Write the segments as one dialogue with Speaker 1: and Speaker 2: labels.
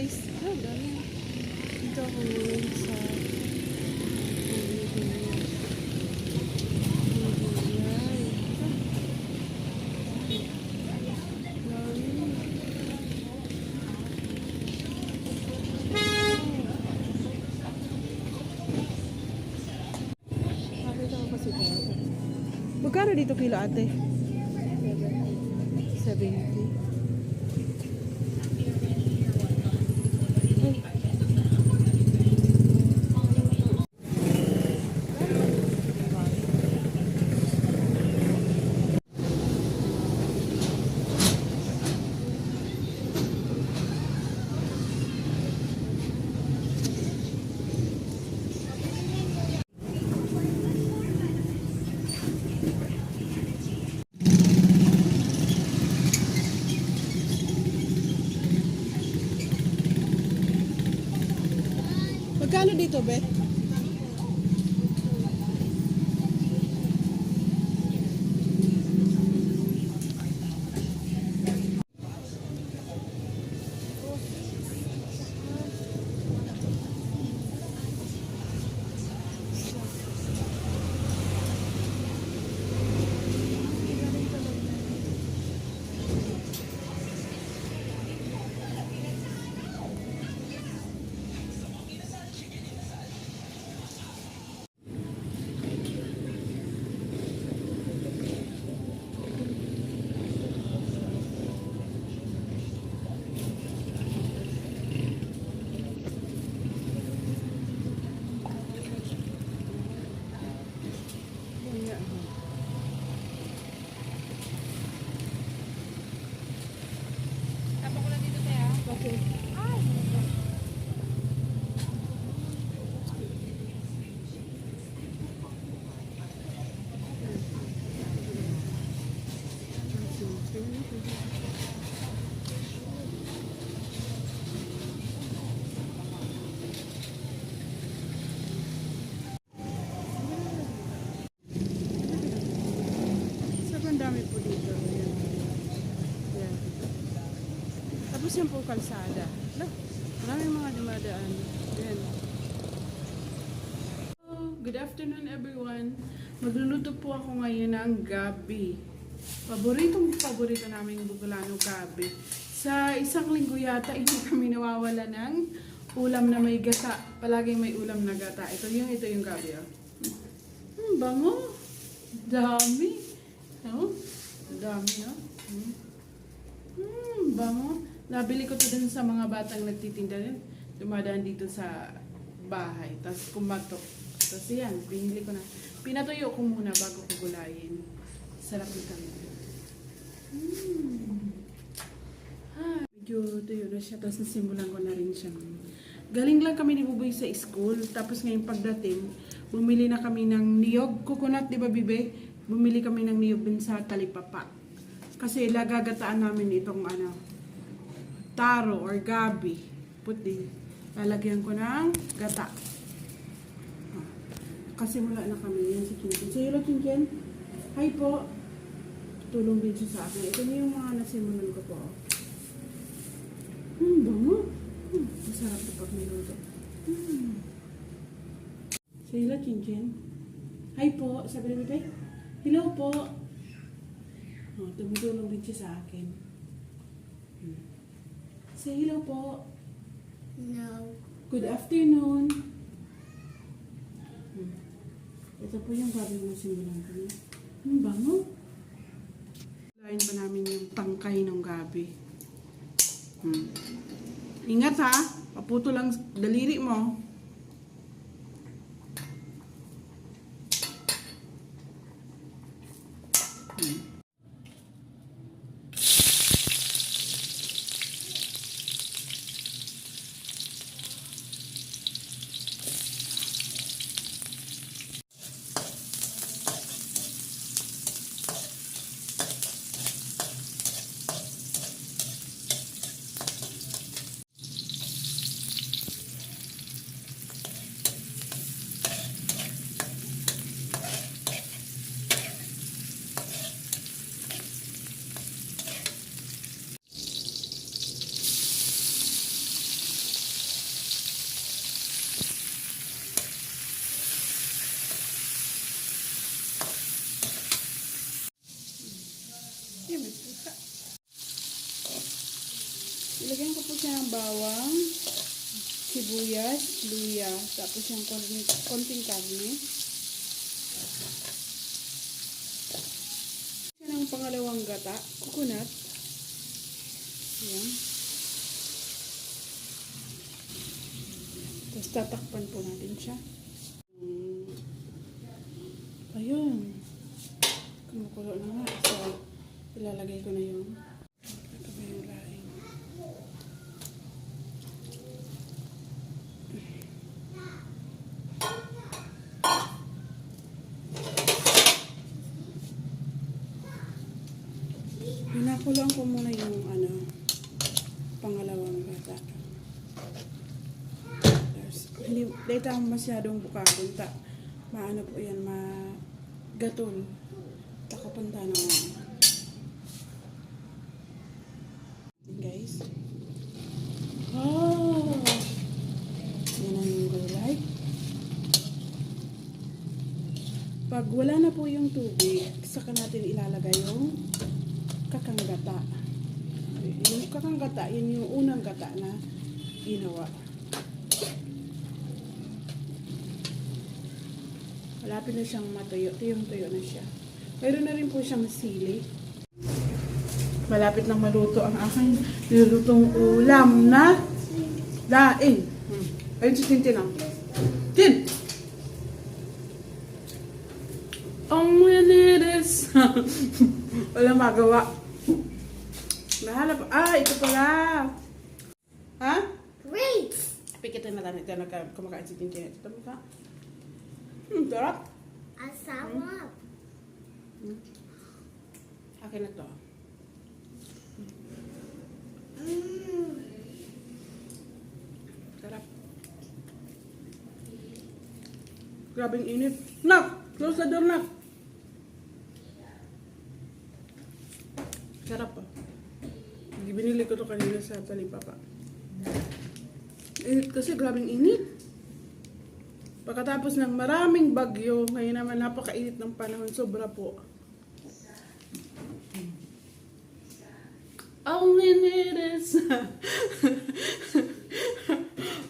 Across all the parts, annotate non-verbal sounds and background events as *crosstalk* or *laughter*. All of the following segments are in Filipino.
Speaker 1: guys. Oh, dami. Dito ako ngayon sa Magkano dito kilo ate? 70. Dito, be?
Speaker 2: Tapos ko lang dito tayo.
Speaker 1: Okay. Sobrang dami po dito. Yan. Yan. Tapos yung po kalsada. Lah, maraming mga dumadaan. Yan. Oh, Good afternoon everyone. Magluluto po ako ngayon ng gabi. Paboritong paborito namin Bugolano gabi. Sa isang linggo yata, hindi *laughs* kami nawawala ng ulam na may gata. Palagi may ulam na gata. Ito yung, ito yung gabi. Oh. Hmm, bango. Dami. Oh, dami oh. Hmm. Hmm, bango. Nabili ko to dun sa mga batang nagtitinda din. Dumadaan dito sa bahay. Tapos kumatok. Tapos yan, binili ko na. Pinatuyo ko muna bago ko gulayin. Sarap nito. Hmm. Ah, medyo tuyo na siya. Tapos nasimulan ko na rin siya. Galing lang kami ni Buboy sa school. Tapos ngayon pagdating, bumili na kami ng niyog. Coconut, di ba, Bibe? Bumili kami ng niyog dun sa Talipapa. Kasi lagagataan namin itong ano, taro or gabi. Puti. Lalagyan ko ng gata. Ah. Kasi wala na kami yan si Kinkin. So, yun Kinkin. Hi po. Tulong din siya sa akin. Ito na yung mga nasimulan ko po. Hmm, bango. Hmm, masarap ito pag niluto. Hmm. So, yun Kinkin. Hi po. Sabi na bibay. Hello po. Oh, tumutulong din siya sa akin. Hmm. Say hello po.
Speaker 2: No.
Speaker 1: Good afternoon. Hmm. Ito po yung gabi na simulan ko. Ang bango. Lain pa namin yung tangkay ng gabi. Hmm. Ingat ha. Paputo lang daliri mo. Hmm. Yan, may pusa. Ilagyan ko po siya ng bawang, sibuyas, luya, tapos yung konting, konting karne. pangalawang gata, coconut. Ayan. Tapos tatakpan po natin siya. Ayun. Kumukulo na nga. So, ilalagay ko na yung ito ba yung laing. Pinakulang ko muna yung ano, pangalawang bata. There's, hindi, dahil ako masyadong bukakon, ta, maano po yan, magatol. Takapunta na nga. Guys. Oh! Yan ang gulay. Pag wala na po yung tubig, saka natin ilalagay yung kakanggata. Yung kakanggata, yun yung unang gata na ginawa. Malapit na siyang matuyo. Tuyong-tuyo na siya. Meron na rin po siyang sili. Malapit na maluto ang aking nilutong ulam na daing. Hmm. Ayun si Tintin ang. Tin! Ang manilis. *laughs* Walang magawa. Nahalap. Ah, ito pala. Ha?
Speaker 2: Great!
Speaker 1: Pikitin na natin. Ito na kumakain si Tintin. Ito mo ka. Hmm, sarap.
Speaker 2: Asawa.
Speaker 1: Akin na to.
Speaker 2: Mm.
Speaker 1: Sarap. Grabing init. Nak! Close the door, nak! Sarap pa. Binili ko to kanina sa talipapa. Init kasi, grabing init. Pagkatapos ng maraming bagyo, ngayon naman napakainit ng panahon, sobra po. Ang is *laughs*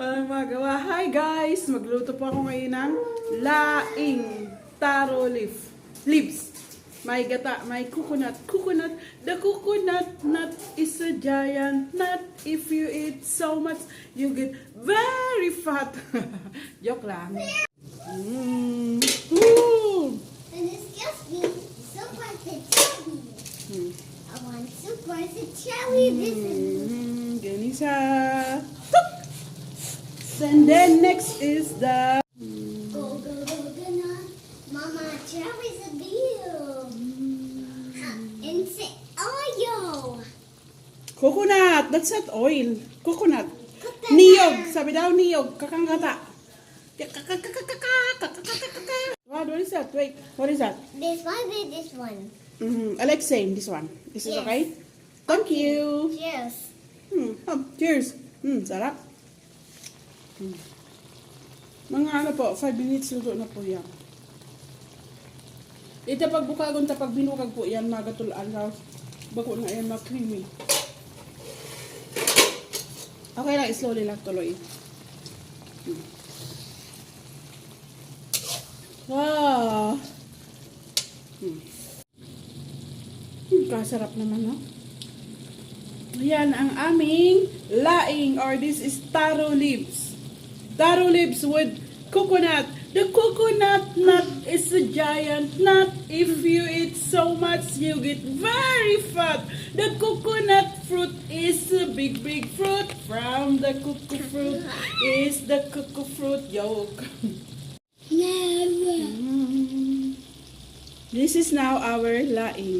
Speaker 1: Walang magawa. Hi guys! Magluto po ako ngayon ng laing taro leaf. Leaves. May gata, may coconut. Coconut. The coconut nut is a giant nut. If you eat so much, you get very fat. *laughs* Joke lang. Mm. Woo!
Speaker 2: And excuse me, super cherry.
Speaker 1: Hmm.
Speaker 2: I want super to cherry. This is
Speaker 1: Mm, ganisa. And then next is the coconut. That's not oil. Coconut. Niyog. Sabi daw niyog. Kakanggata. What, what is that? Wait. What is that?
Speaker 2: This one with this one.
Speaker 1: Mm, I like same. This one. This is
Speaker 2: Yes.
Speaker 1: okay? Thank you.
Speaker 2: Cheers.
Speaker 1: Hmm. Oh, cheers. Hmm, sarap. Hmm. Mga ano po, 5 minutes luto na po yan. Ito pag bukagon ta pag binukag po yan, magatulaan raw. Bako na yan, mag-creamy. Okay lang, slowly lang tuloy. Wow! Hmm. Hmm, kasarap naman, no? Yan ang aming laing or this is taro leaves. Taro leaves with coconut. The coconut nut is a giant nut. If you eat so much, you get very fat. The coconut fruit is a big, big fruit. From the cocoa fruit is the cocoa fruit yolk.
Speaker 2: Never.
Speaker 1: Mm. This is now our laing.